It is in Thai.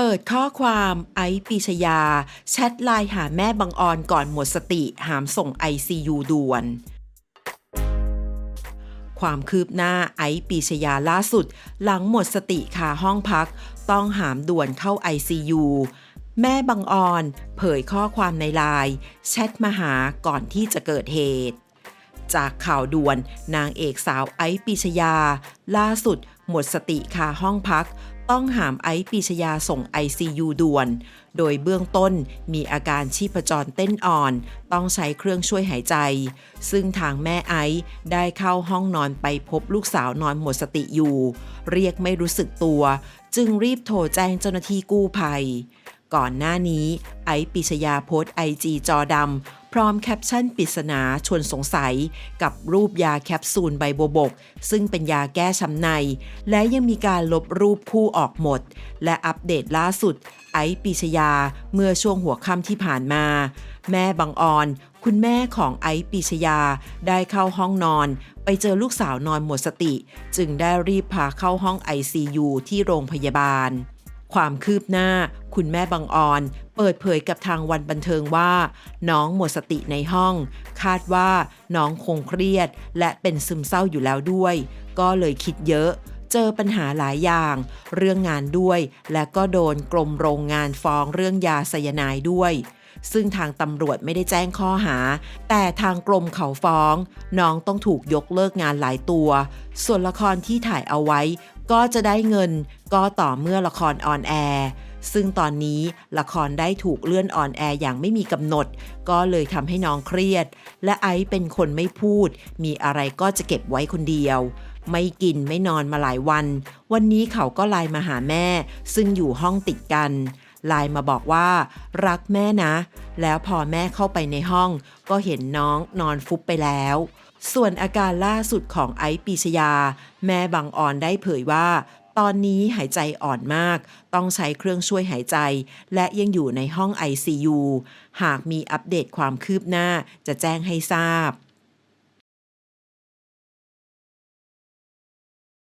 เปิดข้อความไอซ์ปีชยา แชทไลน์หาแม่บังออนก่อนหมดสติหามส่ง ICU ด่วน ความคืบหน้าไอซ์ปีชยาล่าสุด หลังหมดสติคาห้องพัก ต้องหามด่วนเข้า ICU แม่บังออน เผยข้อความในไลน์แชทมาหาก่อนที่จะเกิดเหตุ จากข่าวด่วน นางเอกสาวไอซ์ปีชยา ล่าสุด หมดสติคาห้องพัก ต้องหามไอซ์ปีชยาส่ง ICU ด่วน โดยเบื้องต้นมีอาการชีพจรเต้นอ่อน ต้องใช้เครื่องช่วยหายใจ ซึ่งทางแม่ไอซ์ได้เข้าห้องนอนไปพบลูกสาวนอนหมดสติอยู่ เรียกไม่รู้สึกตัว จึงรีบโทรแจ้งเจ้าหน้าที่กู้ภัยก่อนหน้านี้ ไอซ์ปิชยาโพสไอจีจอดำ พร้อมแคปชั่นปริศนาชวนสงสัย กับรูปยาแคปซูลใบโบบก ซึ่งเป็นยาแก้ช้ำใน และยังมีการลบรูปคู่ออกหมด และอัปเดตล่าสุด ไอซ์ปิชยาเมื่อช่วงหัวค่ำที่ผ่านมา แม่บังออน คุณแม่ของไอซ์ปิชยาได้เข้าห้องนอน ไปเจอลูกสาวนอนหมดสติ จึงได้รีบพาเข้าห้อง ICU ที่โรงพยาบาล ความคืบหน้า คุณแม่บังออน เปิดเผยกับทางวันบันเทิงว่า น้องหมดสติในห้อง คาดว่าน้องคงเครียด และเป็นซึมเศร้าอยู่แล้วด้วย ก็เลยคิดเยอะ เจอปัญหาหลายอย่าง เรื่องงานด้วย และก็โดนกรมโรงงานฟ้องเรื่องยาไซยาไนด์ด้วยซึ่งทางตำรวจไม่ได้แจ้งข้อหา แต่ทางกรมเขาฟ้อง น้องต้องถูกยกเลิกงานหลายตัว ส่วนละครที่ถ่ายเอาไว้ ก็จะได้เงินก็ต่อเมื่อละครออนแอร์ซึ่งตอนนี้ละครได้ถูกเลื่อนออนแอร์อย่างไม่มีกำหนด ก็เลยทำให้น้องเครียด และไอซ์เป็นคนไม่พูด มีอะไรก็จะเก็บไว้คนเดียว ไม่กินไม่นอนมาหลายวัน วันนี้เขาก็ไลน์มาหาแม่ ซึ่งอยู่ห้องติดกันไลน์มาบอกว่า รักแม่นะ แล้วพอแม่เข้าไปในห้อง ก็เห็นน้องนอนฟุบไปแล้ว ส่วนอาการล่าสุดของไอซ์ปีชยา แม่บังออนได้เผยว่า ตอนนี้หายใจอ่อนมาก ต้องใช้เครื่องช่วยหายใจ และยังอยู่ในห้อง ICU หากมีอัปเดตความคืบหน้าจะแจ้งให้ทราบ